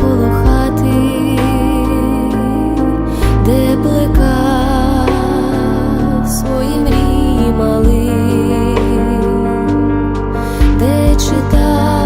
коло хати, де плекав свої мрії мали, де читав.